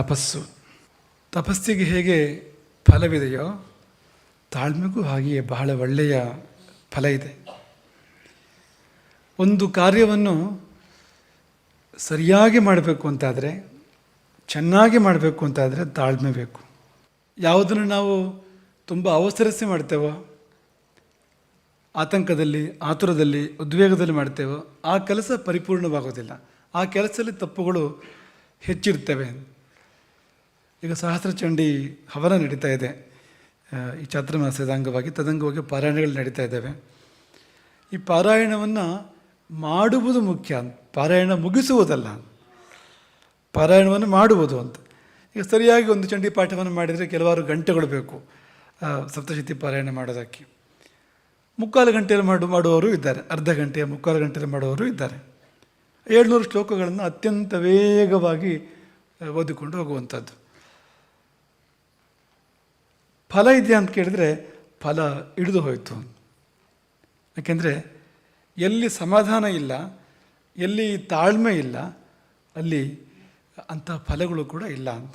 ತಪಸ್ಸು. ತಪಸ್ಸಿಗೆ ಹೇಗೆ ಫಲವಿದೆಯೋ ತಾಳ್ಮೆಗೂ ಹಾಗೆಯೇ ಬಹಳ ಒಳ್ಳೆಯ ಫಲ ಇದೆ. ಒಂದು ಕಾರ್ಯವನ್ನು ಸರಿಯಾಗಿ ಮಾಡಬೇಕು ಅಂತಾದರೆ, ಚೆನ್ನಾಗಿ ಮಾಡಬೇಕು ಅಂತಾದರೆ ತಾಳ್ಮೆ ಬೇಕು. ಯಾವುದನ್ನು ನಾವು ತುಂಬ ಅವಸರಿಸಿ ಮಾಡ್ತೇವೋ, ಆತಂಕದಲ್ಲಿ, ಆತುರದಲ್ಲಿ, ಉದ್ವೇಗದಲ್ಲಿ ಮಾಡ್ತೇವೋ, ಆ ಕೆಲಸ ಪರಿಪೂರ್ಣವಾಗೋದಿಲ್ಲ. ಆ ಕೆಲಸದಲ್ಲಿ ತಪ್ಪುಗಳು ಹೆಚ್ಚಿರ್ತವೆ. ಈಗ ಸಹಸ್ರ ಚಂಡಿ ಹವನ ನಡೀತಾ ಇದೆ. ಈ ಚಾತುರ್ಮಾಸದ ಅಂಗವಾಗಿ ತದಂಗವಾಗಿ ಪಾರಾಯಣಗಳು ನಡೀತಾ ಇದ್ದಾವೆ. ಈ ಪಾರಾಯಣವನ್ನು ಮಾಡುವುದು ಮುಖ್ಯ ಪಾರಾಯಣ ಮುಗಿಸುವುದಲ್ಲ ಪಾರಾಯಣವನ್ನು ಮಾಡುವುದು ಅಂತ. ಈಗ ಸರಿಯಾಗಿ ಒಂದು ಚಂಡಿ ಪಾಠವನ್ನು ಮಾಡಿದರೆ ಕೆಲವಾರು ಗಂಟೆಗಳು ಬೇಕು ಸಪ್ತಶತಿ ಪಾರಾಯಣ ಮಾಡೋದಕ್ಕೆ. ಮುಕ್ಕಾಲು ಗಂಟೆಯಲ್ಲಿ ಮಾಡು, ಮಾಡುವವರು ಇದ್ದಾರೆ, ಅರ್ಧ ಗಂಟೆಯ ಮುಕ್ಕಾಲು ಗಂಟೆಯಲ್ಲಿ ಮಾಡುವವರು ಇದ್ದಾರೆ. ಏಳ್ನೂರು ಶ್ಲೋಕಗಳನ್ನು ಅತ್ಯಂತ ವೇಗವಾಗಿ ಓದಿಕೊಂಡು ಹೋಗುವಂಥದ್ದು. ಫಲ ಇದೆಯಾ ಅಂತ ಕೇಳಿದರೆ ಫಲ ಹಿಡಿದು ಹೋಯಿತು. ಯಾಕೆಂದರೆ ಎಲ್ಲಿ ಸಮಾಧಾನ ಇಲ್ಲ, ಎಲ್ಲಿ ತಾಳ್ಮೆ ಇಲ್ಲ, ಅಲ್ಲಿ ಅಂಥ ಫಲಗಳು ಕೂಡ ಇಲ್ಲ ಅಂತ.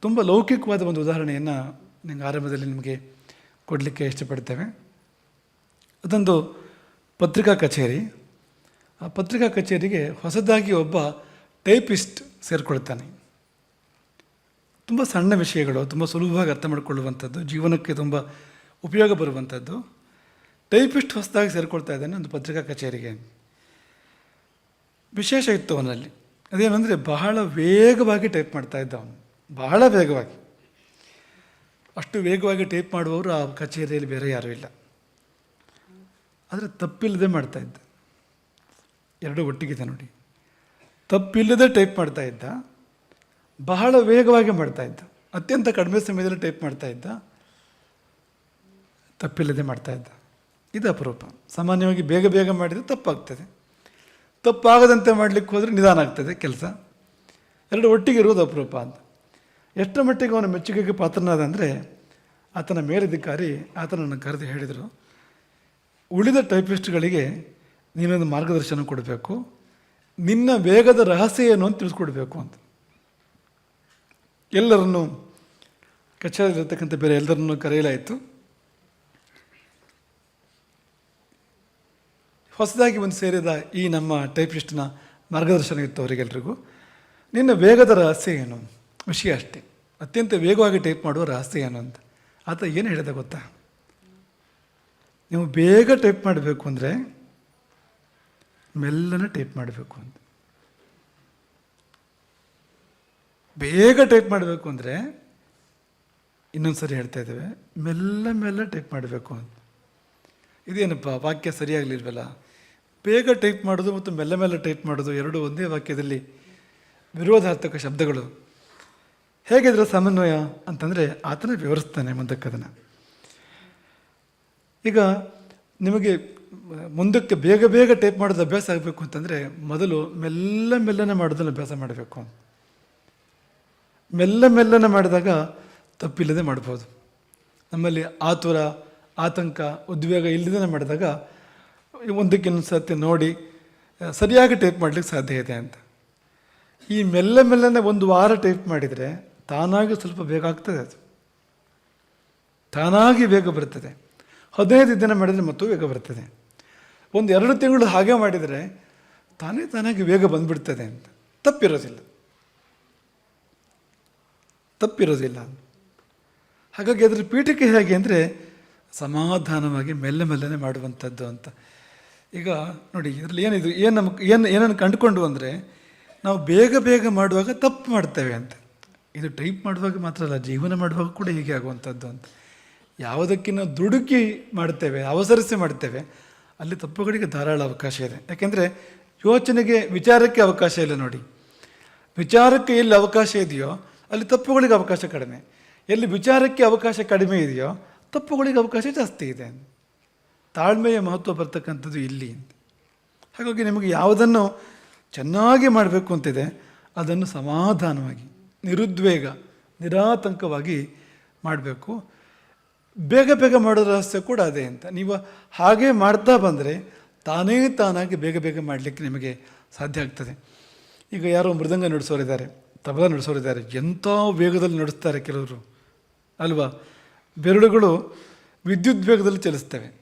ತುಂಬ ಲೌಕಿಕವಾದ ಒಂದು ಉದಾಹರಣೆಯನ್ನು ನಿಮ್ಗೆ ಆರಂಭದಲ್ಲಿ ನಿಮಗೆ ಕೊಡಲಿಕ್ಕೆ ಇಷ್ಟಪಡ್ತೇವೆ. ಅದೊಂದು ಪತ್ರಿಕಾ ಕಚೇರಿ. ಆ ಪತ್ರಿಕಾ ಕಚೇರಿಗೆ ಹೊಸದಾಗಿ ಒಬ್ಬ ಟೈಪಿಸ್ಟ್ ಸೇರಿಕೊಳ್ತಾನೆ. ತುಂಬ ಸಣ್ಣ ವಿಷಯಗಳು, ತುಂಬ ಸುಲಭವಾಗಿ ಅರ್ಥ ಮಾಡಿಕೊಳ್ಳುವಂಥದ್ದು, ಜೀವನಕ್ಕೆ ತುಂಬ ಉಪಯೋಗ ಬರುವಂಥದ್ದು. ಟೈಪಿಸ್ಟ್ ಹೊಸದಾಗಿ ಸೇರಿಕೊಳ್ತಾ ಇದ್ದಾನೆ ಒಂದು ಪತ್ರಿಕಾ ಕಚೇರಿಗೆ. ವಿಶೇಷ ಇತ್ತು ಅವನಲ್ಲಿ. ಅದೇನಂದರೆ ಬಹಳ ವೇಗವಾಗಿ ಟೈಪ್ ಮಾಡ್ತಾ ಇದ್ದ ಅವನು. ಬಹಳ ವೇಗವಾಗಿ. ಅಷ್ಟು ವೇಗವಾಗಿ ಟೈಪ್ ಮಾಡುವವರು ಆ ಕಚೇರಿಯಲ್ಲಿ ಬೇರೆ ಯಾರೂ ಇಲ್ಲ. ಆದರೆ ತಪ್ಪಿಲ್ಲದೆ ಮಾಡ್ತಾ ಇದ್ದ. ಎರಡು ಒಟ್ಟಿಗಿದೆ ನೋಡಿ. ತಪ್ಪಿಲ್ಲದೆ ಟೈಪ್ ಮಾಡ್ತಾ ಇದ್ದ. ಬಹಳ ವೇಗವಾಗಿ ಮಾಡ್ತಾ ಇದ್ದ. ಅತ್ಯಂತ ಕಡಿಮೆ ಸಮಯದಲ್ಲಿ ಟೈಪ್ ಮಾಡ್ತಾ ಇದ್ದ. ತಪ್ಪಿಲ್ಲದೆ ಮಾಡ್ತಾ ಇದ್ದ. ಇದು ಅಪರೂಪ. ಸಾಮಾನ್ಯವಾಗಿ ಬೇಗ ಬೇಗ ಮಾಡಿದರೆ ತಪ್ಪಾಗ್ತದೆ. ತಪ್ಪಾಗದಂತೆ ಮಾಡಲಿಕ್ಕೆ ಹೋದರೆ ನಿಧಾನ ಆಗ್ತದೆ ಕೆಲಸ. ಎರಡು ಒಟ್ಟಿಗೆ ಇರುವುದು ಅಪರೂಪ ಅಂತ. ಎಷ್ಟರ ಮಟ್ಟಿಗೆ ಅವನ ಮೆಚ್ಚುಗೆಗೆ ಪಾತ್ರನಾದ ಅಂದರೆ ಆತನ ಮೇಲಧಿಕಾರಿ ಆತನನ್ನು ಕರೆದು ಹೇಳಿದರು, ಉಳಿದ ಟೈಪಿಸ್ಟ್ಗಳಿಗೆ ನೀನೊಂದು ಮಾರ್ಗದರ್ಶನ ಕೊಡಬೇಕು, ನಿನ್ನ ವೇಗದ ರಹಸ್ಯ ಏನು ಅಂತ ತಿಳಿಸ್ಕೊಡ್ಬೇಕು ಅಂತ. ಎಲ್ಲರನ್ನು ಕಚೇರಿಯಲ್ಲಿರ್ತಕ್ಕಂಥ ಬೇರೆ ಎಲ್ಲರನ್ನು ಕರೆಯಲಾಯಿತು. ಹೊಸದಾಗಿ ಒಂದು ಸೇರಿದ ಈ ನಮ್ಮ ಟೈಪಿಸ್ಟ್ನ ಮಾರ್ಗದರ್ಶನ ಇತ್ತು ಅವರಿಗೆಲ್ರಿಗೂ. ನಿನ್ನ ವೇಗದ ರಹಸ್ಯ ಏನು? ವಿಷಯ ಅಷ್ಟೇ. ಅತ್ಯಂತ ವೇಗವಾಗಿ ಟೈಪ್ ಮಾಡುವ ರಹಸ್ಯ ಏನು ಅಂತ. ಆತ ಏನು ಹೇಳಿದೆ ಗೊತ್ತಾ? ನೀವು ಬೇಗ ಟೈಪ್ ಮಾಡಬೇಕು ಅಂದರೆ ಮೆಲ್ಲನೆ ಟೈಪ್ ಮಾಡಬೇಕು ಅಂತ. ಬೇಗ ಟೈಪ್ ಮಾಡಬೇಕು ಅಂದರೆ ಇನ್ನೊಂದು ಸರಿ ಹೇಳ್ತಾ ಇದ್ದೇವೆ, ಮೆಲ್ಲ ಮೆಲ್ಲ ಟೈಪ್ ಮಾಡಬೇಕು ಅಂತ. ಇದೇನಪ್ಪ, ವಾಕ್ಯ ಸರಿಯಾಗಲಿಲ್ವಲ್ಲ? ಬೇಗ ಟೈಪ್ ಮಾಡೋದು ಮತ್ತು ಮೆಲ್ಲ ಮೆಲ್ಲ ಟೈಪ್ ಮಾಡೋದು ಎರಡು ಒಂದೇ ವಾಕ್ಯದಲ್ಲಿ ವಿರೋಧಾರ್ಥಕ ಶಬ್ದಗಳು. ಹೇಗಿದ್ರೆ ಸಮನ್ವಯ ಅಂತಂದರೆ ಆತನ ವಿವರಿಸ್ತಾನೆ ಮುಂದಕ್ಕದನ್ನು. ಈಗ ನಿಮಗೆ ಮುಂದಕ್ಕೆ ಬೇಗ ಬೇಗ ಟೈಪ್ ಮಾಡೋದು ಅಭ್ಯಾಸ ಆಗಬೇಕು ಅಂತಂದರೆ ಮೊದಲು ಮೆಲ್ಲ ಮೆಲ್ಲನೆ ಮಾಡೋದನ್ನು ಅಭ್ಯಾಸ ಮಾಡಬೇಕು. ಮೆಲ್ಲ ಮೆಲ್ಲನೆ ಮಾಡಿದಾಗ ತಪ್ಪಿಲ್ಲದೆ ಮಾಡ್ಬೋದು. ನಮ್ಮಲ್ಲಿ ಆತುರ, ಆತಂಕ, ಉದ್ವೇಗ ಇಲ್ಲದೇ ಮಾಡಿದಾಗ ಒಂದಕ್ಕಿನ್ನೊಂದು ಸತಿ ನೋಡಿ ಸರಿಯಾಗಿ ಟೈಪ್ ಮಾಡಲಿಕ್ಕೆ ಸಾಧ್ಯ ಇದೆ ಅಂತ. ಈ ಮೆಲ್ಲ ಮೆಲ್ಲನೆ ಒಂದು ವಾರ ಟೈಪ್ ಮಾಡಿದರೆ ತಾನಾಗಿ ಸ್ವಲ್ಪ ಬೇಗ ಆಗ್ತದೆ ಅದು. ತಾನಾಗಿ ಬೇಗ ಬರ್ತದೆ. ಹದಿನೈದು ದಿನ ಮಾಡಿದರೆ ಮತ್ತೂ ಬೇಗ ಬರ್ತದೆ. ಒಂದು ಎರಡು ತಿಂಗಳು ಹಾಗೆ ಮಾಡಿದರೆ ತಾನೇ ತಾನಾಗಿ ಬೇಗ ಬಂದುಬಿಡ್ತದೆ ಅಂತ. ತಪ್ಪಿರೋದಿಲ್ಲ. ತಪ್ಪಿರೋದಿಲ್ಲ. ಹಾಗಾಗಿ ಅದರ ಪೀಠಕ್ಕೆ ಹೇಗೆ ಅಂದರೆ ಸಮಾಧಾನವಾಗಿ ಮೆಲ್ಲ ಮೆಲ್ಲನೆ ಮಾಡುವಂಥದ್ದು ಅಂತ. ಈಗ ನೋಡಿ, ಇದರಲ್ಲಿ ಏನಿದು ಏನು ನಮಗೆ ಏನು, ಏನನ್ನು ಕಂಡುಕೊಂಡು ಅಂದರೆ ನಾವು ಬೇಗ ಬೇಗ ಮಾಡುವಾಗ ತಪ್ಪು ಮಾಡ್ತೇವೆ ಅಂತ. ಇದು ಟೈಪ್ ಮಾಡುವಾಗ ಮಾತ್ರ ಅಲ್ಲ, ಜೀವನ ಮಾಡುವಾಗ ಕೂಡ ಹೀಗೆ ಆಗುವಂಥದ್ದು ಅಂತ. ಯಾವುದಕ್ಕೆ ನಾವು ದುಡುಕಿ ಮಾಡ್ತೇವೆ, ಅವಸರಿಸಿ ಮಾಡ್ತೇವೆ, ಅಲ್ಲಿ ತಪ್ಪುಗಳಿಗೆ ಧಾರಾಳ ಅವಕಾಶ ಇದೆ. ಯಾಕೆಂದರೆ ಯೋಚನೆಗೆ ವಿಚಾರಕ್ಕೆ ಅವಕಾಶ ಇಲ್ಲ ನೋಡಿ. ವಿಚಾರಕ್ಕೆ ಎಲ್ಲಿ ಅವಕಾಶ ಇದೆಯೋ ಅಲ್ಲಿ ತಪ್ಪುಗಳಿಗೆ ಅವಕಾಶ ಕಡಿಮೆ. ಎಲ್ಲಿ ವಿಚಾರಕ್ಕೆ ಅವಕಾಶ ಕಡಿಮೆ ಇದೆಯೋ, ತಪ್ಪುಗಳಿಗೆ ಅವಕಾಶ ಜಾಸ್ತಿ ಇದೆ ತಾಳ್ಮೆಯ ಮಹತ್ವ ಬರ್ತಕ್ಕಂಥದ್ದು ಇಲ್ಲಿ ಹಾಗಾಗಿ ನಿಮಗೆ ಯಾವುದನ್ನು ಚೆನ್ನಾಗಿ ಮಾಡಬೇಕು ಅಂತಿದೆ, ಅದನ್ನು ಸಮಾಧಾನವಾಗಿ, ನಿರುದ್ವೇಗ, ನಿರಾತಂಕವಾಗಿ ಮಾಡಬೇಕು. ಬೇಗ ಬೇಗ ಮಾಡೋ ರಹಸ್ಯ ಕೂಡ ಅದೇ ಅಂತ. ನೀವು ಹಾಗೆ ಮಾಡ್ತಾ ಬಂದರೆ ತಾನೇ ತಾನಾಗಿ ಬೇಗ ಬೇಗ ಮಾಡಲಿಕ್ಕೆ ನಿಮಗೆ ಸಾಧ್ಯ ಆಗ್ತದೆ. ಈಗ ಯಾರೋ ಮೃದಂಗ ನುಡಿಸೋರಿದ್ದಾರೆ. ತಬಲ ನಡೆಸೋರಿದ್ದಾರೆ. ಎಂಥ ವೇಗದಲ್ಲಿ ನಡೆಸ್ತಾರೆ ಕೆಲವರು. ಅಲ್ವಾ? ಬೆರಳುಗಳು ವಿದ್ಯುತ್ ವೇಗದಲ್ಲಿ ಚಲಿಸ್ತವೆ.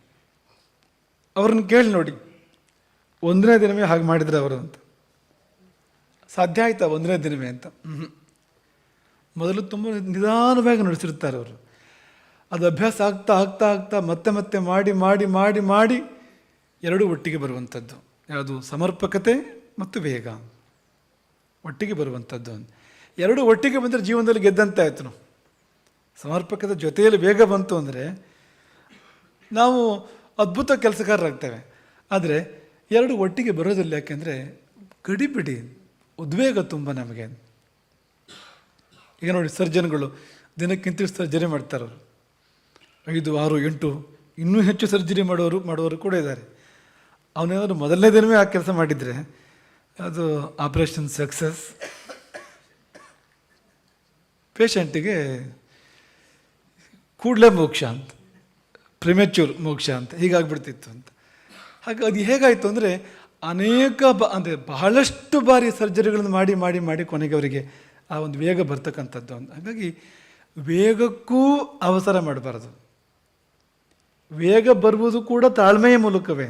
ಅವ್ರನ್ನ ಕೇಳಿ ನೋಡಿ. ಒಂದನೇ ದಿನವೇ ಹಾಗೆ ಮಾಡಿದರೆ ಅವರು ಅಂತ. ಸಾಧ್ಯ ಆಯ್ತಾ ಒಂದನೇ ದಿನವೇ ಅಂತ? ಮೊದಲು ತುಂಬ ನಿಧಾನವಾಗಿ ನಡೆಸಿರ್ತಾರೆ ಅವರು. ಅದು ಅಭ್ಯಾಸ ಆಗ್ತಾ ಆಗ್ತಾ ಆಗ್ತಾ ಮತ್ತೆ ಮತ್ತೆ ಮಾಡಿ ಮಾಡಿ ಮಾಡಿ ಮಾಡಿ ಎರಡೂ ಒಟ್ಟಿಗೆ ಬರುವಂಥದ್ದು. ಯಾವುದು ಸಮರ್ಪಕತೆ ಮತ್ತು ವೇಗ. ಒಟ್ಟಿಗೆ ಬರುವಂಥದ್ದು ಎರಡು ಒಟ್ಟಿಗೆ ಬಂದರೆ ಜೀವನದಲ್ಲಿ ಗೆದ್ದಂತೆ ಆಯಿತು ನಾವು ಸಮರ್ಪಕದ ಜೊತೆಯಲ್ಲಿ ಬೇಗ ಬಂತು ಅಂದರೆ ನಾವು ಅದ್ಭುತ ಕೆಲಸಗಾರರಾಗ್ತೇವೆ. ಆದರೆ ಎರಡು ಒಟ್ಟಿಗೆ ಬರೋದಿಲ್ಲ, ಯಾಕೆಂದರೆ ಗಡಿಬಿಡಿ, ಉದ್ವೇಗ ತುಂಬ ನಮಗೆ. ಈಗ ನೋಡಿ ಸರ್ಜನ್ಗಳು, ದಿನಕ್ಕಿಂತ ಸರ್ಜರಿ ಮಾಡ್ತಾರೆ ಐದು, ಆರು, ಎಂಟು, ಇನ್ನೂ ಹೆಚ್ಚು ಸರ್ಜರಿ ಮಾಡೋರು ಮಾಡೋರು ಕೂಡ ಇದ್ದಾರೆ. ಅವನೇನಾದ್ರು ಮೊದಲನೇ ದಿನವೇ ಆ ಕೆಲಸ ಮಾಡಿದರೆ ಅದು ಆಪ್ರೇಷನ್ ಸಕ್ಸಸ್. ಪೇಷಂಟಿಗೆ ಕೂಡಲೇ ಮೋಕ್ಷ ಅಂತ ಪ್ರಿಮೆಚ್ಯೂರ್ ಮೋಕ್ಷ ಅಂತ, ಹೀಗಾಗ್ಬಿಡ್ತಿತ್ತು ಅಂತ. ಹಾಗೆ ಅದು ಹೇಗಾಯಿತು ಅಂದರೆ ಅನೇಕ ಬ, ಅಂದರೆ ಬಹಳಷ್ಟು ಬಾರಿ ಸರ್ಜರಿಗಳನ್ನು ಮಾಡಿ ಮಾಡಿ ಮಾಡಿ ಕೊನೆಗೆ ಅವರಿಗೆ ಆ ಒಂದು ವೇಗ ಬರ್ತಕ್ಕಂಥದ್ದು ಅಂತ ಹಾಗಾಗಿ ವೇಗಕ್ಕೂ ಅವಸರ ಮಾಡಬಾರದು. ವೇಗ ಬರುವುದು ಕೂಡ ತಾಳ್ಮೆಯ ಮೂಲಕವೇ.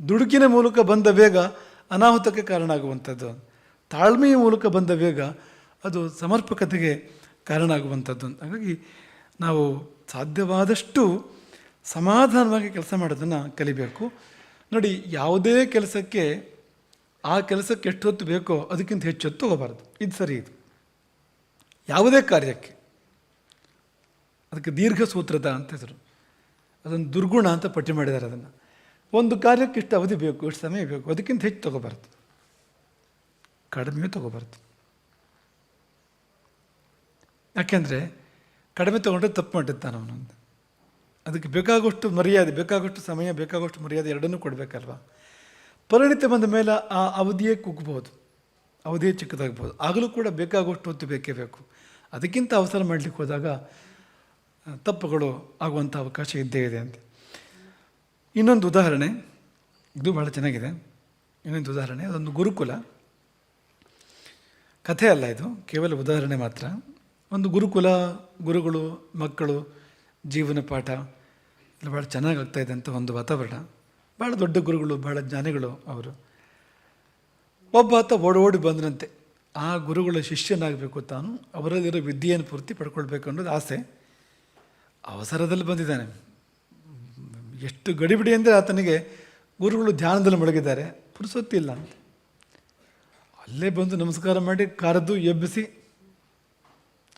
ದುಡುಕಿನ ಮೂಲಕ ಬಂದ ವೇಗ ಅನಾಹುತಕ್ಕೆ ಕಾರಣ ಆಗುವಂಥದ್ದು ತಾಳ್ಮೆಯ ಮೂಲಕ ಬಂದ ವೇಗ ಅದು ಸಮರ್ಪಕತೆಗೆ ಕಾರಣ ಆಗುವಂಥದ್ದು ಹಾಗಾಗಿ ನಾವು ಸಾಧ್ಯವಾದಷ್ಟು ಸಮಾಧಾನವಾಗಿ ಕೆಲಸ ಮಾಡೋದನ್ನು ಕಲಿಬೇಕು. ನೋಡಿ, ಯಾವುದೇ ಕೆಲಸಕ್ಕೆ ಆ ಕೆಲಸಕ್ಕೆ ಎಷ್ಟು ಹೊತ್ತು ಬೇಕೋ ಅದಕ್ಕಿಂತ ಹೆಚ್ಚು ಹೊತ್ತು ಹೋಗಬಾರ್ದು. ಇದು ಸರಿ ಇದು. ಯಾವುದೇ ಕಾರ್ಯಕ್ಕೆ. ಅದಕ್ಕೆ ದೀರ್ಘ ಸೂತ್ರದ ಅಂತ ಹೆಸರು. ಅದೊಂದು ದುರ್ಗುಣ ಅಂತ ಪಟ್ಟಿ ಮಾಡಿದ್ದಾರೆ ಅದನ್ನು. ಒಂದು ಕಾರ್ಯಕ್ಕೆ ಇಷ್ಟು ಅವಧಿ ಬೇಕು, ಇಷ್ಟು ಸಮಯ ಬೇಕು, ಅದಕ್ಕಿಂತ ಹೆಚ್ಚು ತೊಗೋಬಾರ್ದು. ಕಡಿಮೆ ತೊಗೋಬಾರ್ದು. ಯಾಕೆಂದರೆ ಕಡಿಮೆ ತೊಗೊಂಡ್ರೆ ತಪ್ಪು ಮಾಡಿರ್ತಾನೆ ಅವನೊಂದು. ಅದಕ್ಕೆ ಬೇಕಾಗುವಷ್ಟು ಮರ್ಯಾದೆ, ಬೇಕಾಗುವಷ್ಟು ಸಮಯ, ಬೇಕಾಗುವಷ್ಟು ಮರ್ಯಾದೆ ಎರಡನ್ನೂ ಕೊಡಬೇಕಲ್ವ? ಪರಿಣಿತಿ ಬಂದ ಮೇಲೆ ಆ ಅವಧಿಯೇ ಕುಗ್ಬೋದು. ಅವಧಿಯೇ ಚಿಕ್ಕದಾಗ್ಬೋದು. ಆಗಲೂ ಕೂಡ ಬೇಕಾಗುವಷ್ಟು ಹೊತ್ತು ಬೇಕೇ ಬೇಕು. ಅದಕ್ಕಿಂತ ಅವಸರ ಮಾಡಲಿಕ್ಕೆ ಹೋದಾಗ ತಪ್ಪುಗಳು ಆಗುವಂಥ ಅವಕಾಶ ಇದ್ದೇ ಇದೆ ಅಂತ. ಇನ್ನೊಂದು ಉದಾಹರಣೆ. ಇದು ಭಾಳ ಚೆನ್ನಾಗಿದೆ. ಇನ್ನೊಂದು ಉದಾಹರಣೆ, ಅದೊಂದು ಗುರುಕುಲ. ಕಥೆ ಅಲ್ಲ ಇದು, ಕೇವಲ ಉದಾಹರಣೆ ಮಾತ್ರ. ಒಂದು ಗುರುಕುಲ, ಗುರುಗಳು, ಮಕ್ಕಳು, ಜೀವನ ಪಾಠ, ಎಲ್ಲ ಭಾಳ ಚೆನ್ನಾಗಿ ಇದೆ ಅಂತ ಒಂದು ವಾತಾವರಣ. ಭಾಳ ದೊಡ್ಡ ಗುರುಗಳು ಭಾಳ ಜ್ಞಾನಿಗಳು ಅವರು. ಒಬ್ಬ ಆತ ಓಡೋಡಿ ಬಂದ್ರಂತೆ. ಆ ಗುರುಗಳ ಶಿಷ್ಯನಾಗಬೇಕು ತಾನು, ಅವರಲ್ಲಿರೋ ವಿದ್ಯೆಯನ್ನು ಪೂರ್ತಿ ಪಡ್ಕೊಳ್ಬೇಕು ಅನ್ನೋದು ಆಸೆ. ಅವಸರದಲ್ಲಿ ಬಂದಿದ್ದಾನೆ. ಎಷ್ಟು ಗಡಿಬಿಡಿ ಅಂದರೆ ಆತನಿಗೆ ಗುರುಗಳು ಧ್ಯಾನದಲ್ಲಿ ಮುಳುಗಿದ್ದಾರೆ ಪುರುಸೊತ್ತಿಲ್ಲ ಅಂತ. ಅಲ್ಲೇ ಬಂದು ನಮಸ್ಕಾರ ಮಾಡಿ ಕರೆದು ಎಬ್ಬಿಸಿ,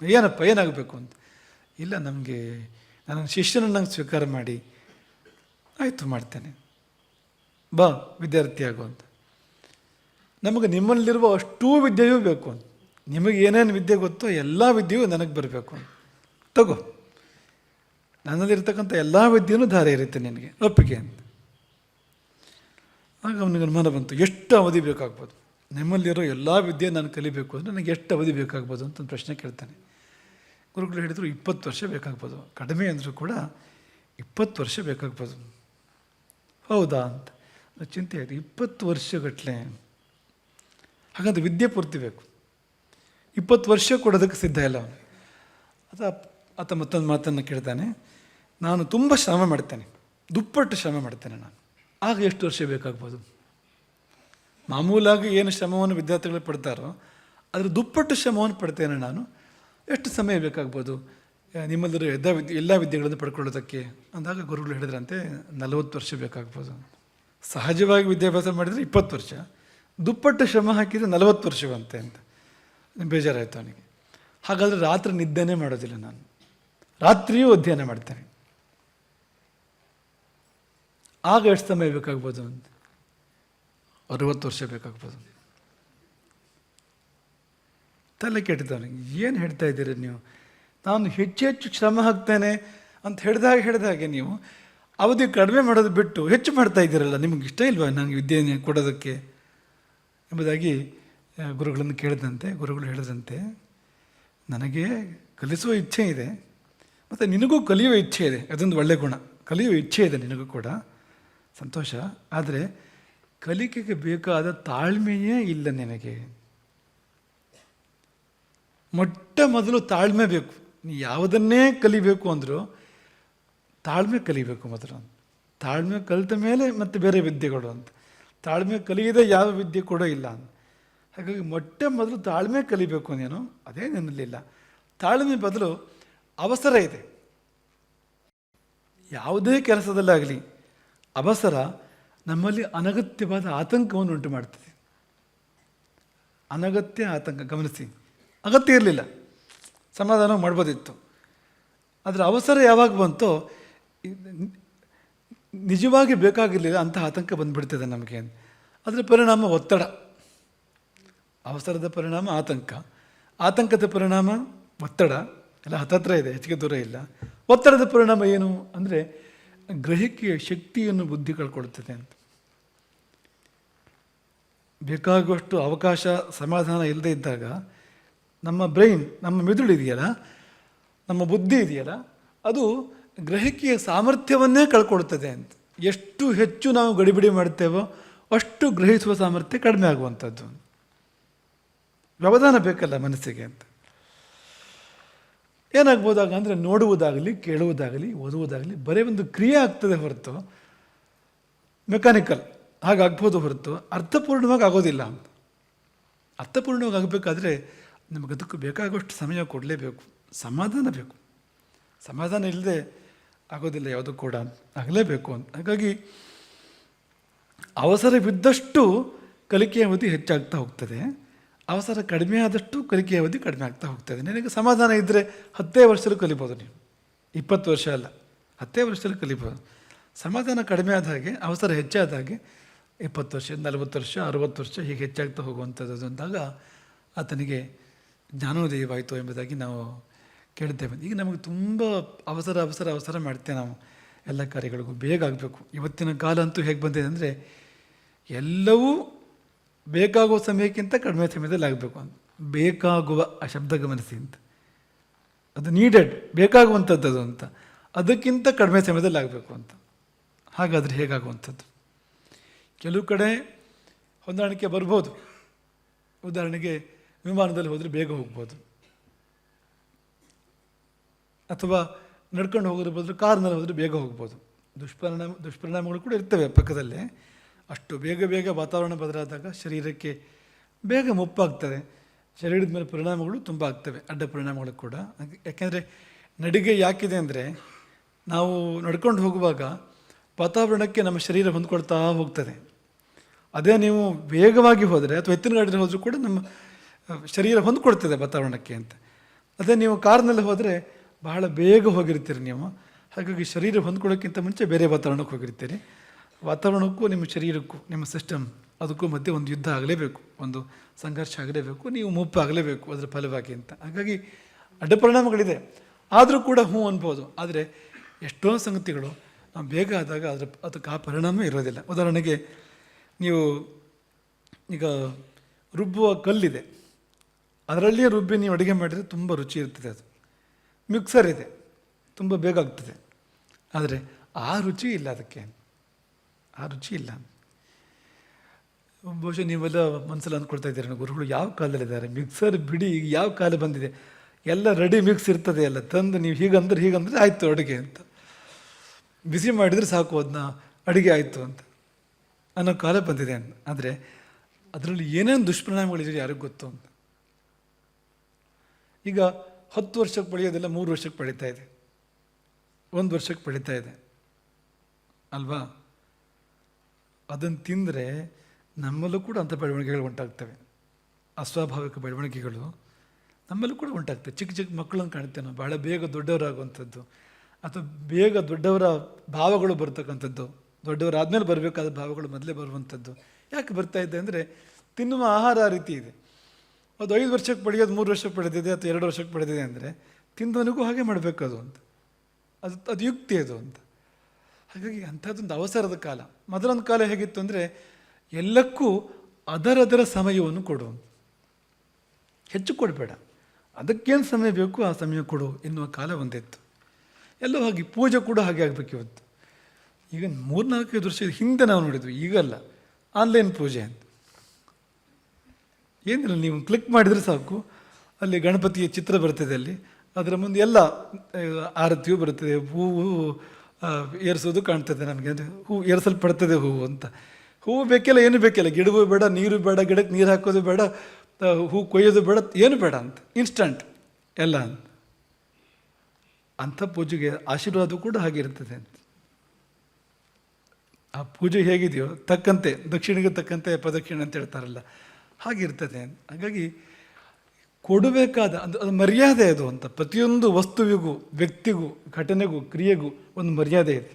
ಏನಪ್ಪ, ಏನಾಗಬೇಕು ಅಂತ. ಇಲ್ಲ, ನಮಗೆ, ನನ್ನ ಶಿಷ್ಯನ ನಂಗೆ ಸ್ವೀಕಾರ ಮಾಡಿ, ಆಯಿತು ಮಾಡ್ತೇನೆ. ಬಾ, ವಿದ್ಯಾರ್ಥಿ ಆಗು ಅಂತ. ನಮಗೆ ನಿಮ್ಮಲ್ಲಿರುವ ಅಷ್ಟೂ ವಿದ್ಯೆಯೂ ಬೇಕು ಅಂತ. ನಿಮಗೆ ಏನೇನು ವಿದ್ಯೆ ಗೊತ್ತೋ ಎಲ್ಲ ವಿದ್ಯೆಯೂ ನನಗೆ ಬರಬೇಕು ಅಂತ. ತಗೋ. ನನ್ನಲ್ಲಿರ್ತಕ್ಕಂಥ ಎಲ್ಲ ವಿದ್ಯೆಯೂ ಧಾರೆ ಇರುತ್ತೆ ನಿನಗೆ. ಒಪ್ಪಿಗೆ ಅಂತ. ಆಗ ಅವನಿಗೆ ಅನುಮಾನ ಬಂತು, ಎಷ್ಟು ಅವಧಿ ಬೇಕಾಗ್ಬೋದು? ನಿಮ್ಮಲ್ಲಿರೋ ಎಲ್ಲ ವಿದ್ಯೆ ನಾನು ಕಲಿಬೇಕು ಅಂದರೆ ನನಗೆ ಎಷ್ಟು ಅವಧಿ ಬೇಕಾಗ್ಬೋದು ಅಂತ ಒಂದು ಪ್ರಶ್ನೆ ಕೇಳ್ತಾನೆ. ಗುರುಗಳು ಹೇಳಿದರು ಇಪ್ಪತ್ತು ವರ್ಷ ಬೇಕಾಗ್ಬೋದು. ಕಡಿಮೆ ಅಂದರೂ ಕೂಡ ಇಪ್ಪತ್ತು ವರ್ಷ ಬೇಕಾಗ್ಬೋದು. ಹೌದಾ ಅಂತ. ಚಿಂತೆ ಆಯಿತು ಇಪ್ಪತ್ತು ವರ್ಷಗಟ್ಟಲೆ ಹಾಗಂತ ವಿದ್ಯೆ ಪೂರ್ತಿ ಬೇಕು. ಇಪ್ಪತ್ತು ವರ್ಷ ಕೊಡೋದಕ್ಕೆ ಸಿದ್ಧ ಇಲ್ಲ ಅವನು. ಅದು ಆತ ಮತ್ತೊಂದು ಮಾತನ್ನು ಕೇಳ್ತಾನೆ. ನಾನು ತುಂಬ ಶ್ರಮ ಮಾಡ್ತೇನೆ. ದುಪ್ಪಟ್ಟು ಶ್ರಮ ಮಾಡ್ತೇನೆ ನಾನು. ಆಗ ಎಷ್ಟು ವರ್ಷ ಬೇಕಾಗ್ಬೋದು? ಮಾಮೂಲಾಗಿ ಏನು ಶ್ರಮವನ್ನು ವಿದ್ಯಾರ್ಥಿಗಳು ಪಡ್ತಾರೋ, ಅದರ ದುಪ್ಪಟ್ಟು ಶ್ರಮವನ್ನು ಪಡ್ತೇನೆ ನಾನು. ಎಷ್ಟು ಸಮಯ ಬೇಕಾಗ್ಬೋದು? ನಿಮ್ಮೆಲ್ಲರೂ ಎಲ್ಲ ವಿದ್ಯೆ ಎಲ್ಲ ವಿದ್ಯೆಗಳನ್ನು ಪಡ್ಕೊಳ್ಳೋದಕ್ಕೆ? ಅಂದಾಗ ಗುರುಗಳು ಹೇಳಿದ್ರಂತೆ, ನಲವತ್ತು ವರ್ಷ ಬೇಕಾಗ್ಬೋದು. ಸಹಜವಾಗಿ ವಿದ್ಯಾಭ್ಯಾಸ ಮಾಡಿದರೆ ಇಪ್ಪತ್ತು ವರ್ಷ. ದುಪ್ಪಟ್ಟು ಶ್ರಮ ಹಾಕಿದರೆ ನಲವತ್ತು ವರ್ಷವಂತೆ ಅಂತ. ಬೇಜಾರಾಯಿತು ಅವನಿಗೆ. ಹಾಗಾದರೆ ರಾತ್ರಿ ನಿದ್ದೆನೇ ಮಾಡೋದಿಲ್ಲ ನಾನು. ರಾತ್ರಿಯೂ ಅಧ್ಯಯನ ಮಾಡ್ತೇನೆ. ಆಗ ಎಷ್ಟು ಸಮಯ ಬೇಕಾಗ್ಬೋದು ಅಂತ? ಅರವತ್ತು ವರ್ಷ ಬೇಕಾಗ್ಬೋದು. ತಲೆ ಕೆಟ್ಟಿದ್ದಾನೆ. ಏನು ಹೇಳ್ತಾ ಇದ್ದೀರಿ ನೀವು? ನಾನು ಹೆಚ್ಚು ಹೆಚ್ಚು ಶ್ರಮ ಹಾಕ್ತೇನೆ ಅಂತ ಹೇಳಿದಾಗ ಹೇಳಿದಾಗೆ ನೀವು. ಅವಧಿ ಕಡಿಮೆ ಮಾಡೋದು ಬಿಟ್ಟು ಹೆಚ್ಚು ಮಾಡ್ತಾ ಇದ್ದೀರಲ್ಲ, ನಿಮಗೆ ಇಷ್ಟ ಇಲ್ವಾ ನನಗೆ ವಿದ್ಯೆ ಕೊಡೋದಕ್ಕೆ? ಎಂಬುದಾಗಿ ಗುರುಗಳನ್ನು ಕೇಳಿದಂತೆ, ಗುರುಗಳು ಹೇಳಿದಂತೆ, ನನಗೆ ಕಲಿಸುವ ಇಚ್ಛೆ ಇದೆ. ಮತ್ತು ನಿನಗೂ ಕಲಿಯುವ ಇಚ್ಛೆ ಇದೆ. ಅದೊಂದು ಒಳ್ಳೆಯ ಗುಣ. ಕಲಿಯುವ ಇಚ್ಛೆ ಇದೆ ನಿನಗೂ ಕೂಡ. ಸಂತೋಷ. ಆದರೆ ಕಲಿಕೆಗೆ ಬೇಕಾದ ತಾಳ್ಮೆಯೇ ಇಲ್ಲ ನಿನಗೆ. ಮೊಟ್ಟ ಮೊದಲು ತಾಳ್ಮೆ ಬೇಕು. ನೀ ಯಾವುದನ್ನೇ ಕಲಿಬೇಕು ಅಂದರೂ ತಾಳ್ಮೆ ಕಲಿಬೇಕು ಮೊದಲು. ತಾಳ್ಮೆ ಕಲಿತ ಮೇಲೆ ಮತ್ತೆ ಬೇರೆ ವಿದ್ಯೆಗಳು ಅಂತ. ತಾಳ್ಮೆ ಕಲಿಯದೆ ಯಾವ ವಿದ್ಯೆ ಕೂಡ ಇಲ್ಲ ಅಂತ. ಹಾಗಾಗಿ ಮೊಟ್ಟ ಮೊದಲು ತಾಳ್ಮೆ ಕಲಿಬೇಕು ನೀನು. ಅದೇ ನಿನ್ನಲ್ಲಿಲ್ಲ ತಾಳ್ಮೆ ಬದಲು ಅವಸರ ಇದೆ. ಯಾವುದೇ ಕೆಲಸದಲ್ಲಾಗಲಿ ಅವಸರ ನಮ್ಮಲ್ಲಿ ಅನಗತ್ಯವಾದ ಆತಂಕವನ್ನು ಉಂಟು ಮಾಡ್ತದೆ. ಅನಗತ್ಯ ಆತಂಕ, ಗಮನಿಸಿ. ಅಗತ್ಯ ಇರಲಿಲ್ಲ. ಸಮಾಧಾನ ಮಾಡ್ಬೋದಿತ್ತು. ಆದರೆ ಅವಸರ ಯಾವಾಗ ಬಂತೋ ನಿಜವಾಗಿ ಬೇಕಾಗಿರಲಿಲ್ಲ, ಅಂತಹ ಆತಂಕ ಬಂದುಬಿಡ್ತದೆ ನಮಗೆ. ಅದರ ಪರಿಣಾಮ ಒತ್ತಡ. ಅವಸರದ ಪರಿಣಾಮ ಆತಂಕ. ಆತಂಕದ ಪರಿಣಾಮ ಒತ್ತಡ. ಎಲ್ಲ ಹತ್ತತ್ರ ಇದೆ, ಹೆಚ್ಚಿಗೆ ದೂರ ಇಲ್ಲ. ಒತ್ತಡದ ಪರಿಣಾಮ ಏನು ಅಂದರೆ ಗ್ರಹಿಕೆಯ ಶಕ್ತಿಯನ್ನು ಬುದ್ಧಿ ಕಳ್ಕೊಳ್ತದೆ ಅಂತ. ಬೇಕಾಗುವಷ್ಟು ಅವಕಾಶ, ಸಮಾಧಾನ ಇಲ್ಲದೆ ಇದ್ದಾಗ ನಮ್ಮ ಬ್ರೈನ್, ನಮ್ಮ ಮೆದುಳು ಇದೆಯಲ್ಲ, ನಮ್ಮ ಬುದ್ಧಿ ಇದೆಯಲ್ಲ, ಅದು ಗ್ರಹಿಕೆಯ ಸಾಮರ್ಥ್ಯವನ್ನೇ ಕಳ್ಕೊಳ್ತದೆ ಅಂತ. ಎಷ್ಟು ಹೆಚ್ಚು ನಾವು ಗಡಿಬಿಡಿ ಮಾಡ್ತೇವೋ ಅಷ್ಟು ಗ್ರಹಿಸುವ ಸಾಮರ್ಥ್ಯ ಕಡಿಮೆ ಆಗುವಂಥದ್ದು. ವ್ಯವಧಾನ ಬೇಕಲ್ಲ ಮನಸ್ಸಿಗೆ ಅಂತ. ಏನಾಗ್ಬೋದಾಗ ಅಂದರೆ ನೋಡುವುದಾಗಲಿ, ಕೇಳುವುದಾಗಲಿ, ಓದುವುದಾಗಲಿ ಬರೀ ಒಂದು ಕ್ರಿಯೆ ಆಗ್ತದೆ ಹೊರತು ಮೆಕ್ಯಾನಿಕಲ್ ಹಾಗಾಗ್ಬೋದು ಹೊರತು, ಅರ್ಥಪೂರ್ಣವಾಗಿ ಆಗೋದಿಲ್ಲ ಅಂತ. ಅರ್ಥಪೂರ್ಣವಾಗಿ ಆಗಬೇಕಾದ್ರೆ ನಮಗೆ ಅದಕ್ಕೆ ಬೇಕಾಗುವಷ್ಟು ಸಮಯ ಕೊಡಲೇಬೇಕು, ಸಮಾಧಾನ ಬೇಕು. ಸಮಾಧಾನ ಇಲ್ಲದೆ ಆಗೋದಿಲ್ಲ ಯಾವುದು ಕೂಡ, ಆಗಲೇಬೇಕು ಅಂತ. ಹಾಗಾಗಿ ಅವಸರವಿದ್ದಷ್ಟು ಕಲಿಕೆಯ ಅವಧಿ ಹೆಚ್ಚಾಗ್ತಾ ಹೋಗ್ತದೆ. ಅವಸರ ಕಡಿಮೆ ಆದಷ್ಟು ಕಲಿಕೆಯ ಅವಧಿ ಕಡಿಮೆ ಆಗ್ತಾ ಹೋಗ್ತದೆ ನಿನಗೆ ಸಮಾಧಾನ ಇದ್ದರೆ ಹತ್ತೇ ವರ್ಷದಲ್ಲಿ ಕಲಿಬೋದು ನೀವು. ಇಪ್ಪತ್ತು ವರ್ಷ ಅಲ್ಲ, ಹತ್ತೇ ವರ್ಷದಲ್ಲಿ ಕಲಿಬೋದು. ಸಮಾಧಾನ ಕಡಿಮೆ ಆದ ಹಾಗೆ, ಅವಸರ ಹೆಚ್ಚಾದ ಹಾಗೆ, ಇಪ್ಪತ್ತು ವರ್ಷ, ನಲವತ್ತು ವರ್ಷ, ಅರುವತ್ತು ವರ್ಷ ಹೀಗೆ ಹೆಚ್ಚಾಗ್ತಾ ಹೋಗುವಂಥದ್ದು ಅಂದಾಗ ಆತನಿಗೆ ಜ್ಞಾನೋದಯವಾಯಿತು ಎಂಬುದಾಗಿ ನಾವು ಕೇಳ್ತೇವೆ. ಈಗ ನಮಗೆ ತುಂಬ ಅವಸರ ಅವಸರ ಅವಸರ ಮಾಡ್ತೇವೆ ನಾವು ಎಲ್ಲ ಕಾರ್ಯಗಳಿಗೂ. ಬೇಗ ಆಗಬೇಕು. ಇವತ್ತಿನ ಕಾಲ ಅಂತೂ ಹೇಗೆ ಬಂದಿದೆ ಅಂದರೆ ಎಲ್ಲವೂ ಬೇಕಾಗುವ ಸಮಯಕ್ಕಿಂತ ಕಡಿಮೆ ಸಮಯದಲ್ಲಿ ಆಗಬೇಕು ಅಂತ. ಬೇಕಾಗುವ ಆ ಶಬ್ದ ಗಮನಿಸಿ ಅಂತ. ಅದು ನೀಡೆಡ್ ಬೇಕಾಗುವಂಥದ್ದು ಅದು ಅಂತ. ಅದಕ್ಕಿಂತ ಕಡಿಮೆ ಸಮಯದಲ್ಲಿ ಆಗಬೇಕು ಅಂತ. ಹಾಗಾದರೆ ಹೇಗಾಗುವಂಥದ್ದು? ಕೆಲವು ಕಡೆ ಹೊಂದಾಣಿಕೆ ಬರ್ಬೋದು. ಉದಾಹರಣೆಗೆ ವಿಮಾನದಲ್ಲಿ ಹೋದರೆ ಬೇಗ ಹೋಗ್ಬೋದು. ಅಥವಾ ನಡ್ಕೊಂಡು ಹೋಗೋದ್ರ ಬದಲು ಕಾರ್ನಲ್ಲಿ ಹೋದರೆ ಬೇಗ ಹೋಗ್ಬೋದು. ದುಷ್ಪರಿಣಾಮ, ದುಷ್ಪರಿಣಾಮಗಳು ಕೂಡ ಇರ್ತವೆ ಪಕ್ಕದಲ್ಲೇ. ಅಷ್ಟು ಬೇಗ ಬೇಗ ವಾತಾವರಣ ಬದಲಾದಾಗ ಶರೀರಕ್ಕೆ ಬೇಗ ಮುಪ್ಪಾಗ್ತದೆ. ಶರೀರದ ಮೇಲೆ ಪರಿಣಾಮಗಳು ತುಂಬ ಆಗ್ತವೆ, ಅಡ್ಡ ಪರಿಣಾಮಗಳು ಕೂಡ. ಯಾಕೆಂದರೆ ನಡಿಗೆ ಯಾಕಿದೆ ಅಂದರೆ ನಾವು ನಡ್ಕೊಂಡು ಹೋಗುವಾಗ ವಾತಾವರಣಕ್ಕೆ ನಮ್ಮ ಶರೀರ ಹೊಂದ್ಕೊಳ್ತಾ ಹೋಗ್ತದೆ. ಅದೇ ನೀವು ವೇಗವಾಗಿ ಹೋದರೆ ಅಥವಾ ಎತ್ತಿನ ಗಾಡಿಯಲ್ಲಿ ಹೋದರೂ ಕೂಡ ನಮ್ಮ ಶರೀರ ಹೊಂದ್ಕೊಳ್ತದೆ ವಾತಾವರಣಕ್ಕೆ ಅಂತ. ಅದೇ ನೀವು ಕಾರ್ನಲ್ಲಿ ಹೋದರೆ ಬಹಳ ಬೇಗ ಹೋಗಿರ್ತೀರಿ ನೀವು. ಹಾಗಾಗಿ ಶರೀರ ಹೊಂದ್ಕೊಳ್ಳೋಕ್ಕಿಂತ ಮುಂಚೆ ಬೇರೆ ವಾತಾವರಣಕ್ಕೆ ಹೋಗಿರ್ತೀರಿ. ವಾತಾವರಣಕ್ಕೂ ನಿಮ್ಮ ಶರೀರಕ್ಕೂ, ನಿಮ್ಮ ಸಿಸ್ಟಮ್ ಅದಕ್ಕೂ ಮಧ್ಯೆ ಒಂದು ಯುದ್ಧ ಆಗಲೇಬೇಕು, ಒಂದು ಸಂಘರ್ಷ ಆಗಲೇಬೇಕು, ನೀವು ಮುಪ್ಪು ಆಗಲೇಬೇಕು ಅದರ ಫಲವಾಗಿ ಅಂತ. ಹಾಗಾಗಿ ಅಡ್ಡ ಪರಿಣಾಮಗಳಿದೆ ಆದರೂ ಕೂಡ ಹ್ಞೂ ಅನ್ಬೋದು. ಆದರೆ ಎಷ್ಟೋ ಸಂಗತಿಗಳು ನಾವು ಬೇಗ ಆದಾಗ ಅದರ, ಅದಕ್ಕೆ ಆ ಪರಿಣಾಮ ಇರೋದಿಲ್ಲ. ಉದಾಹರಣೆಗೆ ನೀವು ಈಗ ರುಬ್ಬುವ ಕಲ್ಲಿದೆ. ಅದರಲ್ಲಿಯೇ ರುಬ್ಬಿ ನೀವು ಅಡುಗೆ ಮಾಡಿದರೆ ತುಂಬ ರುಚಿ ಇರ್ತದೆ ಅದು. ಮಿಕ್ಸರ್ ಇದೆ. ತುಂಬ ಬೇಗ ಆಗ್ತದೆ. ಆದರೆ ಆ ರುಚಿ ಇಲ್ಲ ಅದಕ್ಕೆ. ಆ ರುಚಿ ಇಲ್ಲ. ಬಹುಶಃ ನೀವೆಲ್ಲ ಮನಸ್ಸಲ್ಲಿ ಅಂದ್ಕೊಳ್ತಾ ಇದ್ದೀರ ಗುರುಗಳು ಯಾವ ಕಾಲದಲ್ಲಿದ್ದಾರೆ? ಮಿಕ್ಸರ್ ಬಿಡಿ, ಈಗ ಯಾವ ಕಾಲ ಬಂದಿದೆ? ಎಲ್ಲ ರೆಡಿ ಮಿಕ್ಸ್ ಇರ್ತದೆ ಎಲ್ಲ, ತಂದು ನೀವು ಹೀಗಂದ್ರೆ ಹೀಗಂದ್ರೆ ಆಯಿತು ಅಡುಗೆ ಅಂತ. ಬಿಸಿ ಮಾಡಿದರೆ ಸಾಕು ಅದನ್ನ ಅಡುಗೆ ಆಯಿತು ಅಂತ. ಅನ್ನೋ ಕಾಲ ಬಂದಿದೆ ಅಂತ. ಆದರೆ ಅದರಲ್ಲಿ ಏನೇನು ದುಷ್ಪರಿಣಾಮಗಳಿದೆ ಯಾರಿಗೂ ಗೊತ್ತು ಅಂತ. ಈಗ ಹತ್ತು ವರ್ಷಕ್ಕೆ ಪಡೆಯೋದೆಲ್ಲ ಮೂರು ವರ್ಷಕ್ಕೆ ಪಡೀತಾ ಇದೆ. ಒಂದು ವರ್ಷಕ್ಕೆ ಪಡೀತಾ ಇದೆ. ಅಲ್ವಾ? ಅದನ್ನು ತಿಂದರೆ ನಮ್ಮಲ್ಲೂ ಕೂಡ ಅಂಥ ಬೆಳವಣಿಗೆಗಳು ಉಂಟಾಗ್ತವೆ. ಅಸ್ವಾಭಾವಿಕ ಬೆಳವಣಿಗೆಗಳು ನಮ್ಮಲ್ಲೂ ಕೂಡ ಉಂಟಾಗ್ತವೆ. ಚಿಕ್ಕ ಚಿಕ್ಕ ಮಕ್ಕಳನ್ನು ಕಾಣ್ತೇವೆ ನಾವು. ಭಾಳ ಬೇಗ ದೊಡ್ಡವರಾಗುವಂಥದ್ದು ಅಥವಾ ಬೇಗ ದೊಡ್ಡವರ ಭಾವಗಳು ಬರ್ತಕ್ಕಂಥದ್ದು. ದೊಡ್ಡವರಾದ್ಮೇಲೆ ಬರಬೇಕಾದ ಭಾವಗಳು ಮೊದಲೇ ಬರುವಂಥದ್ದು. ಯಾಕೆ ಬರ್ತಾ ಇದೆ ಅಂದರೆ ತಿನ್ನುವ ಆಹಾರ ಆ ರೀತಿ ಇದೆ. ಅದು ಐದು ವರ್ಷಕ್ಕೆ ಪಡೆಯೋದು, ಮೂರು ವರ್ಷಕ್ಕೆ ಪಡೆದಿದೆ ಅಥವಾ ಎರಡು ವರ್ಷಕ್ಕೆ ಪಡೆದಿದೆ ಅಂದರೆ ತಿಂದವನಿಗೂ ಹಾಗೆ ಮಾಡಬೇಕು ಅದು ಅಂತ. ಅದು ಅದು ಯುಕ್ತಿ ಅದು ಅಂತ. ಹಾಗಾಗಿ ಅಂಥದ್ದೊಂದು ಅವಸರದ ಕಾಲ. ಮೊದಲೊಂದು ಕಾಲ ಹೇಗಿತ್ತು ಅಂದರೆ ಎಲ್ಲಕ್ಕೂ ಅದರದರ ಸಮಯವನ್ನು ಕೊಡು ಹೆಚ್ಚು ಕೊಡಬೇಡ. ಅದಕ್ಕೇನು ಸಮಯ ಬೇಕು ಆ ಸಮಯ ಕೊಡು ಎನ್ನುವ ಕಾಲ ಒಂದಿತ್ತು. ಎಲ್ಲೋ ಹಾಗೆ ಪೂಜೆ ಕೂಡ ಹಾಗೆ ಆಗಬೇಕು ಇವತ್ತು. ಈಗ ಮೂರ್ನಾಲ್ಕು ದೃಶ್ಯ ಹಿಂದೆ ನಾವು ನೋಡಿದ್ವಿ, ಈಗಲ್ಲ. ಆನ್ಲೈನ್ ಪೂಜೆ ಅಂತ. ಏನಿಲ್ಲ, ನೀವು ಕ್ಲಿಕ್ ಮಾಡಿದರೆ ಸಾಕು. ಅಲ್ಲಿ ಗಣಪತಿಯ ಚಿತ್ರ ಬರ್ತದೆ ಅಲ್ಲಿ. ಅದರ ಮುಂದೆ ಎಲ್ಲ ಆರತಿಯೂ ಬರುತ್ತದೆ ಹೂವು ಏರಿಸೋದು ಕಾಣ್ತದೆ ನಮಗೆ ಅಂದರೆ ಹೂವು ಏರಿಸಲ್ಪಡ್ತದೆ ಹೂವು ಅಂತ. ಹೂವು ಬೇಕಿಲ್ಲ, ಏನು ಬೇಕಿಲ್ಲ. ಗಿಡವೂ ಬೇಡ, ನೀರು ಬೇಡ, ಗಿಡಕ್ಕೆ ನೀರು ಹಾಕೋದು ಬೇಡ ಹೂ ಕೊಯ್ಯೋದು ಬೇಡ, ಏನು ಬೇಡ ಅಂತ. ಇನ್ಸ್ಟಂಟ್ ಎಲ್ಲ. ಅಂತ ಅಂಥ ಪೂಜೆಗೆ ಆಶೀರ್ವಾದ ಕೂಡ ಹಾಗಿರ್ತದೆ ಅಂತ. ಆ ಪೂಜೆ ಹೇಗಿದೆಯೋ, ತಕ್ಕಂತೆ, ದಕ್ಷಿಣೆಗೆ ತಕ್ಕಂತೆ ಪ್ರದಕ್ಷಿಣೆ ಅಂತ ಹೇಳ್ತಾರಲ್ಲ ಹಾಗಿರ್ತದೆ ಹಾಗಾಗಿ ಕೊಡಬೇಕಾದ ಅದು ಅದು ಮರ್ಯಾದೆ ಅದು ಅಂತ. ಪ್ರತಿಯೊಂದು ವಸ್ತುವಿಗೂ, ವ್ಯಕ್ತಿಗೂ, ಘಟನೆಗೂ, ಕ್ರಿಯೆಗೂ ಒಂದು ಮರ್ಯಾದೆ ಇದೆ.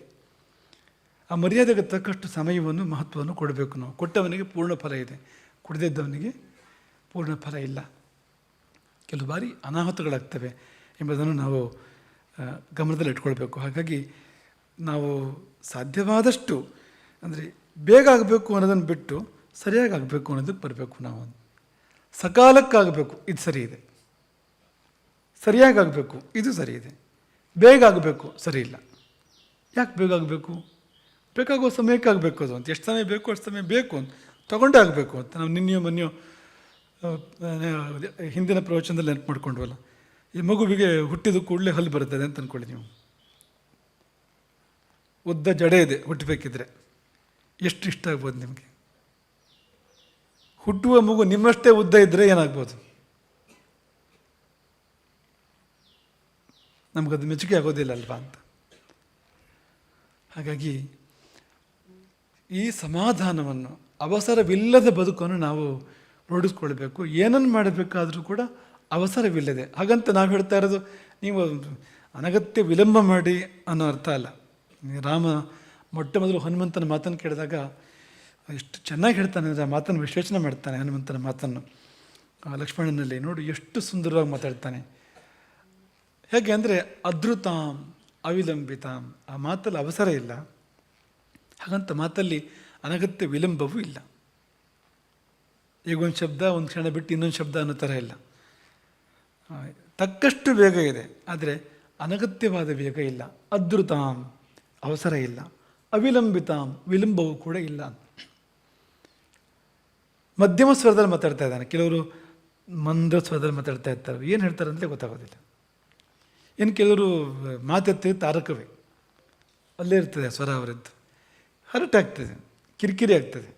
ಆ ಮರ್ಯಾದೆಗೆ ತಕ್ಕಷ್ಟು ಸಮಯವನ್ನು, ಮಹತ್ವವನ್ನು ಕೊಡಬೇಕು ನಾವು. ಕೊಟ್ಟವನಿಗೆ ಪೂರ್ಣ ಫಲ ಇದೆ. ಕೊಡದಿದ್ದವನಿಗೆ ಪೂರ್ಣ ಫಲ ಇಲ್ಲ. ಕೆಲವು ಬಾರಿ ಅನಾಹುತಗಳಾಗ್ತವೆ ಎಂಬುದನ್ನು ನಾವು ಗಮನದಲ್ಲಿ ಇಟ್ಕೊಳ್ಬೇಕು. ಹಾಗಾಗಿ ನಾವು ಸಾಧ್ಯವಾದಷ್ಟು, ಅಂದರೆ ಬೇಗ ಆಗಬೇಕು ಅನ್ನೋದನ್ನು ಬಿಟ್ಟು ಸರಿಯಾಗಿ ಆಗಬೇಕು ಅನ್ನೋದಕ್ಕೆ ಬರಬೇಕು ನಾವು ಸಕಾಲಕ್ಕಾಗಬೇಕು, ಇದು ಸರಿ ಇದೆ. ಸರಿಯಾಗಿ ಆಗಬೇಕು ಇದು ಸರಿ ಇದೆ. ಬೇಗ ಆಗಬೇಕು, ಸರಿ ಇಲ್ಲ. ಯಾಕೆ ಬೇಗ ಆಗಬೇಕು? ಬೇಕಾಗೋ ಸಮಯಕ್ಕೆ ಆಗಬೇಕು ಅದು ಅಂತ. ಎಷ್ಟು ಸಮಯ ಬೇಕು, ಅಷ್ಟು ಸಮಯ ಬೇಕು ಅಂತ. ತೊಗೊಂಡೇ ಆಗಬೇಕು ಅಂತ. ನಾವು ನಿನ್ನೆಯೋ, ಮೊನ್ನೆಯೋ ಹಿಂದಿನ ಪ್ರವಚನದಲ್ಲಿ ನೆನಪು ಮಾಡ್ಕೊಂಡ್ವಲ್ಲ. ಈ ಮಗುವಿಗೆ ಹುಟ್ಟಿದ ಕೂಡಲೇ ಹಲ್ಲು ಬರ್ತದೆ ಅಂತ ಅಂದ್ಕೊಳ್ಳಿ ನೀವು. ಉದ್ದ ಜಡೆ ಇದೆ, ಹುಟ್ಟಬೇಕಿದ್ರೆ. ಎಷ್ಟು ಇಷ್ಟ ಆಗ್ಬೋದು ನಿಮಗೆ? ಹುಟ್ಟುವ ಮಗು ನಿಮ್ಮಷ್ಟೇ ಉದ್ದ ಇದ್ದರೆ ಏನಾಗ್ಬೋದು? ನಮಗದು ಮೆಚ್ಚುಗೆ ಆಗೋದಿಲ್ಲ ಅಲ್ವಾ ಅಂತ. ಹಾಗಾಗಿ ಈ ಸಮಾಧಾನವನ್ನು, ಅವಸರವಿಲ್ಲದ ಬದುಕನ್ನು ನಾವು ರೂಢಿಸ್ಕೊಳ್ಬೇಕು. ಏನನ್ನು ಮಾಡಬೇಕಾದರೂ ಕೂಡ ಅವಸರವಿಲ್ಲದೆ. ಹಾಗಂತ ನಾವು ಹೇಳ್ತಾ ಇರೋದು, ನೀವು ಅನಗತ್ಯ ವಿಳಂಬ ಮಾಡಿ ಅನ್ನೋ ಅರ್ಥ ಅಲ್ಲ. ರಾಮ ಮೊಟ್ಟ ಮೊದಲು ಹನುಮಂತನ ಮಾತನ್ನು ಕೇಳಿದಾಗ ಎಷ್ಟು ಚೆನ್ನಾಗಿ ಹೇಳ್ತಾನೆ ಅಂದರೆ ಆ ಮಾತನ್ನು ವಿಶ್ಲೇಷಣೆ ಮಾಡ್ತಾನೆ, ಹನುಮಂತನ ಮಾತನ್ನು. ಆ ಲಕ್ಷ್ಮಣನಲ್ಲಿ ನೋಡು ಎಷ್ಟು ಸುಂದರವಾಗಿ ಮಾತಾಡ್ತಾನೆ. ಹೇಗೆ ಅಂದರೆ ಅದೃತಾಂ ಅವಿಲಂಬಿತಾಂ, ಆ ಮಾತಲ್ಲಿ ಅವಸರ ಇಲ್ಲ. ಹಾಗಂತ ಮಾತಲ್ಲಿ ಅನಗತ್ಯ ವಿಳಂಬವೂ ಇಲ್ಲ. ಈಗ ಒಂದು ಶಬ್ದ, ಒಂದು ಕ್ಷಣ ಬಿಟ್ಟು ಇನ್ನೊಂದು ಶಬ್ದ ಅನ್ನೋ ಥರ ಇಲ್ಲ. ತಕ್ಕಷ್ಟು ವೇಗ ಇದೆ, ಆದರೆ ಅನಗತ್ಯವಾದ ವೇಗ ಇಲ್ಲ. ಅದೃತಾಂ ಅವಸರ ಇಲ್ಲ. ಅವಿಲಂಬಿತಾಂ ವಿಳಂಬವೂ ಕೂಡ ಇಲ್ಲ ಮಧ್ಯಮ ಸ್ವರದಲ್ಲಿ ಮಾತಾಡ್ತಾ ಇದ್ದಾನೆ. ಕೆಲವರು ಮಂದ ಸ್ವರದಲ್ಲಿ ಮಾತಾಡ್ತಾ ಇರ್ತಾರೆ. ಏನು ಹೇಳ್ತಾರೆ ಅಂತಲೇ ಗೊತ್ತಾಗೋದಿಲ್ಲ. ಇನ್ನು ಕೆಲವರು ಮಾತೆತ್ತಿ ತಾರಕವೇ. ಅಲ್ಲೇ ಇರ್ತದೆ ಸ್ವರ ಅವರದ್ದು. ಹರಟಾಗ್ತದೆ. ಕಿರಿಕಿರಿ ಆಗ್ತದೆ.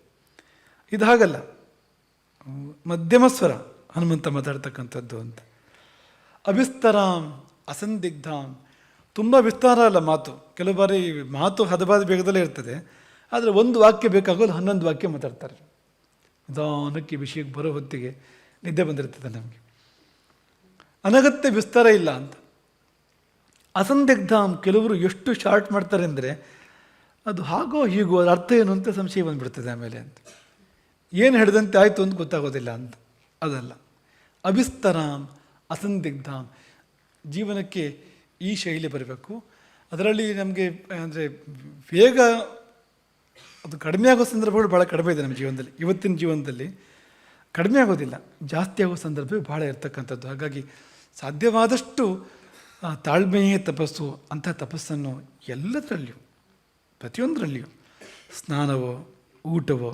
ಇದು ಹಾಗಲ್ಲ. ಮಧ್ಯಮ ಸ್ವರ ಹನುಮಂತ ಮಾತಾಡ್ತಕ್ಕಂಥದ್ದು ಅಂತ. ಅವಿಸ್ತರಾಂ ಅಸಂದಿಗ್ಧಾಂ, ತುಂಬ ವಿಸ್ತಾರ ಅಲ್ಲ ಮಾತು. ಕೆಲವು ಬಾರಿ ಮಾತು ಹದಬಾದ ಬೇಗದಲ್ಲೇ ಇರ್ತದೆ. ಆದರೆ ಒಂದು ವಾಕ್ಯ ಬೇಕಾಗೋದು ಹನ್ನೊಂದು ವಾಕ್ಯ ಮಾತಾಡ್ತಾರೆ. ನಿಧಾನಕ್ಕೆ ವಿಷಯಕ್ಕೆ ಬರೋ ಹೊತ್ತಿಗೆ ನಿದ್ದೆ ಬಂದಿರ್ತದೆ ನಮಗೆ. ಅನಗತ್ಯ ವಿಸ್ತಾರ ಇಲ್ಲ ಅಂತ. ಅಸಂದಿಗ್ಧಾಂ ಕೆಲವರು ಎಷ್ಟು ಶಾರ್ಟ್ ಮಾಡ್ತಾರೆ ಅಂದರೆ ಅದು ಹಾಗೋ ಹೀಗೋ ಅದು ಅರ್ಥ ಏನು ಅಂತ ಸಂಶಯ ಬಂದುಬಿಡ್ತದೆ ಆಮೇಲೆ ಅಂತ. ಏನು ಹೇಳಿದಂತೆ ಆಯಿತು ಅಂತ ಗೊತ್ತಾಗೋದಿಲ್ಲ ಅಂತ. ಅದಲ್ಲ. ಅವಿಸ್ತರಾಂ ಅಸಂದಿಗ್ಧಾಂ ಜೀವನಕ್ಕೆ ಈ ಶೈಲಿ ಬರಬೇಕು. ಅದರಲ್ಲಿ ನಮಗೆ ಅಂದರೆ ಬೇಗ ಅದು ಕಡಿಮೆ ಆಗೋ ಸಂದರ್ಭಗಳು ಭಾಳ ಕಡಿಮೆ ಇದೆ ನಮ್ಮ ಜೀವನದಲ್ಲಿ. ಇವತ್ತಿನ ಜೀವನದಲ್ಲಿ ಕಡಿಮೆ ಆಗೋದಿಲ್ಲ. ಜಾಸ್ತಿ ಆಗೋ ಸಂದರ್ಭ ಭಾಳ ಇರ್ತಕ್ಕಂಥದ್ದು. ಹಾಗಾಗಿ ಸಾಧ್ಯವಾದಷ್ಟು ತಾಳ್ಮೆಯೇ ತಪಸ್ಸು, ಅಂಥ ತಪಸ್ಸನ್ನು ಎಲ್ಲದರಲ್ಲಿಯೂ, ಪ್ರತಿಯೊಂದರಲ್ಲಿಯೂ, ಸ್ನಾನವೋ, ಊಟವೋ,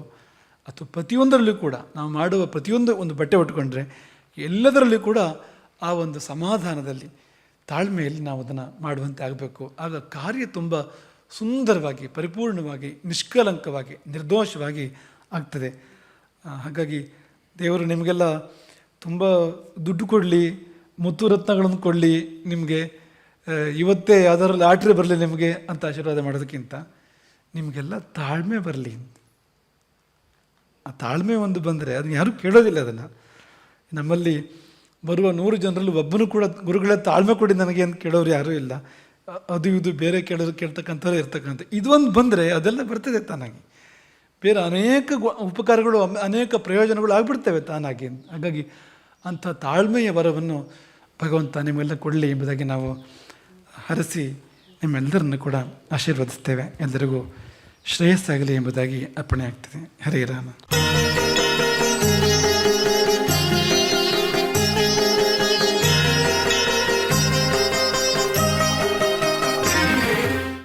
ಅಥವಾ ಪ್ರತಿಯೊಂದರಲ್ಲೂ ಕೂಡ ನಾವು ಮಾಡುವ ಪ್ರತಿಯೊಂದು ಒಂದು ಬಟ್ಟೆ ಉಟ್ಕೊಂಡ್ರೆ ಎಲ್ಲದರಲ್ಲೂ ಕೂಡ ಆ ಒಂದು ಸಮಾಧಾನದಲ್ಲಿ, ತಾಳ್ಮೆಯಲ್ಲಿ ನಾವು ಅದನ್ನು ಮಾಡುವಂತೆ ಆಗಬೇಕು. ಆಗ ಕಾರ್ಯ ತುಂಬ ಸುಂದರವಾಗಿ, ಪರಿಪೂರ್ಣವಾಗಿ, ನಿಷ್ಕಲಂಕವಾಗಿ, ನಿರ್ದೋಷವಾಗಿ ಆಗ್ತದೆ. ಹಾಗಾಗಿ ದೇವರು ನಿಮಗೆಲ್ಲ ತುಂಬ ದುಡ್ಡು ಕೊಡಲಿ, ಮುತ್ತು ರತ್ನಗಳನ್ನು ಕೊಡಲಿ, ನಿಮಗೆ ಇವತ್ತೇ ಯಾವ್ದಾದ್ರು ಲಾಟ್ರಿ ಬರಲಿ ನಿಮಗೆ ಅಂತ ಆಶೀರ್ವಾದ ಮಾಡೋದಕ್ಕಿಂತ ನಿಮಗೆಲ್ಲ ತಾಳ್ಮೆ ಬರಲಿ. ಆ ತಾಳ್ಮೆ ಒಂದು ಬಂದರೆ ಅದನ್ನ ಯಾರೂ ಕೇಳೋದಿಲ್ಲ ಅದನ್ನು. ನಮ್ಮಲ್ಲಿ ಬರುವ ನೂರು ಜನರಲ್ಲಿ ಒಬ್ಬನು ಕೂಡ ಗುರುಗಳೇ ತಾಳ್ಮೆ ಕೊಡಿ ನನಗೆ ಅಂತ ಕೇಳೋರು ಯಾರೂ ಇಲ್ಲ. ಅದು ಇದು ಬೇರೆ ಕೇಳೋದು ಕೇಳ್ತಕ್ಕಂಥವ್ರು ಇರ್ತಕ್ಕಂಥ ಇದೊಂದು ಬಂದರೆ ಅದೆಲ್ಲ ಬರ್ತದೆ ತಾನಾಗಿ. ಬೇರೆ ಅನೇಕ ಉಪಕಾರಗಳು ಅನೇಕ ಪ್ರಯೋಜನಗಳು ಆಗ್ಬಿಡ್ತವೆ ತಾನಾಗಿ. ಹಾಗಾಗಿ ಅಂಥ ತಾಳ್ಮೆಯ ವರವನ್ನು ಭಗವಂತ ನಿಮ್ಮೆಲ್ಲ ಕೊಡಲಿ ಎಂಬುದಾಗಿ ನಾವು ಹರಸಿ ನಿಮ್ಮೆಲ್ಲರನ್ನು ಕೂಡ ಆಶೀರ್ವದಿಸ್ತೇವೆ. ಎಲ್ಲರಿಗೂ ಶ್ರೇಯಸ್ಸಾಗಲಿ ಎಂಬುದಾಗಿ ಅರ್ಪಣೆ ಆಗ್ತದೆ. ಹರೇ ರಾಮ.